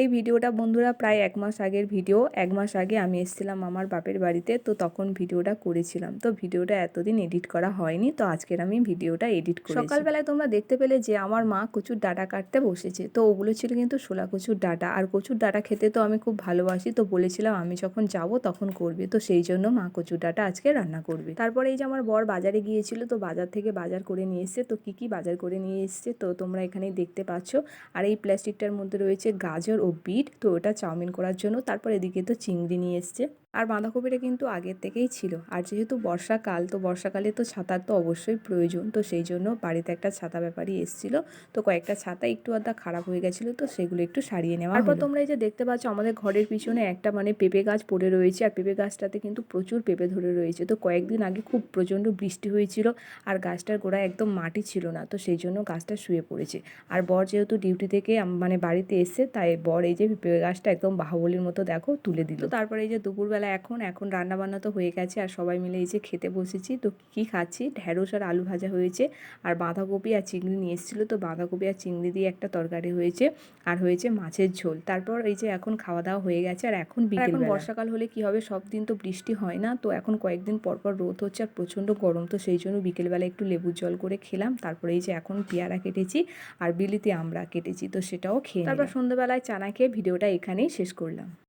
এই ভিডিওটা বন্ধুরা প্রায় এক মাস আগের ভিডিও। এক মাস আগে আমি এসেছিলাম আমার বাপের বাড়িতে, তো তখন ভিডিওটা করেছিলাম। তো ভিডিওটা এতদিন এডিট করা হয়নি, তো আজকের আমি ভিডিওটা এডিট করি সকালবেলায় তোমরা দেখতে পেলে যে আমার মা কচুর ডাটা কাটতে বসেছে, তো ওগুলো ছিল কিন্তু শোলা কচুর ডাটা। আর কচুর ডাটা খেতে তো আমি খুব ভালোবাসি, তো বলেছিলাম আমি যখন যাব তখন করবে, তো সেই জন্য মা কচুর ডাটা আজকে রান্না করবে। তারপরে এই যে আমার বর বাজারে গিয়েছিল, তো বাজার থেকে বাজার করে নিয়ে এসছে, তো কি কি বাজার করে নিয়ে এসছে, তো তোমরা এখানে দেখতে পাচ্ছ। আর এই প্লাস্টিকটার মধ্যে রয়েছে গাজর ও বিট তো ওটা চাউমিন করার জন্য। তারপর এদিকে তো চিংড়ি নিয়ে এসছে। আর বাঁধাকপিটা কিন্তু আগের থেকেই ছিল। আর যেহেতু বর্ষাকাল তো বর্ষাকালে তো ছাতার তো অবশ্যই প্রয়োজন। তো সেই জন্য বাড়িতে একটা ছাতা ব্যাপারই এসেছিল। তো কয়েকটা ছাতা একটু আধা খারাপ হয়ে গেছিল তো সেগুলো একটু সারিয়ে নেওয়া তারপর তোমরা এই যে দেখতে পাচ্ছ আমাদের ঘরের পিছনে একটা মানে পেঁপে গাছ পড়ে রয়েছে। আর পেঁপে গাছটাতে কিন্তু প্রচুর পেঁপে ধরে রয়েছে। তো কয়েকদিন আগে খুব প্রচণ্ড বৃষ্টি হয়েছিল আর গাছটার গোড়ায় একদম মাটি ছিল না। তো সেই জন্য গাছটা শুয়ে পড়েছে। আর বর যেহেতু ডিউটি থেকে মানে বাড়িতে এসে তাই বর এই যে পেঁপে গাছটা একদম বাহুবলির মতো দেখো তুলে দিল। তারপরে এই যে দুপুরবেলা এখন এখন রান্না বান্না তো হয়ে গেছে আর সবাই মিলে এই যে খেতে বসেছি। তো কি খাচ্ছি? ঢ্যাঁড়স আর আলু ভাজা হয়েছে আর বাঁধাকপি আর চিংড়ি নিয়ে এসেছিল। তো বাঁধাকপি আর চিংড়ি দিয়ে একটা তরকারি হয়েছে আর হয়েছে মাছের ঝোল। তারপর এই যে এখন খাওয়া দাওয়া হয়ে গেছে আর এখন বিকেল এখন বর্ষাকাল হলে কি হবে? সব দিন তো বৃষ্টি হয় না। তো এখন কয়েকদিন পর পর রোদ হচ্ছে আর প্রচণ্ড গরম। তো সেই জন্য বিকেলবেলা একটু লেবুর জল করে খেলাম। তারপরে এই যে এখন পেয়ারা কেটেছি আর বিলিতে আমরা কেটেছি। তো সেটাও খেয়ে তারপর সন্ধ্যাবেলায় চানা খেয়ে ভিডিওটা এখানেই শেষ করলাম।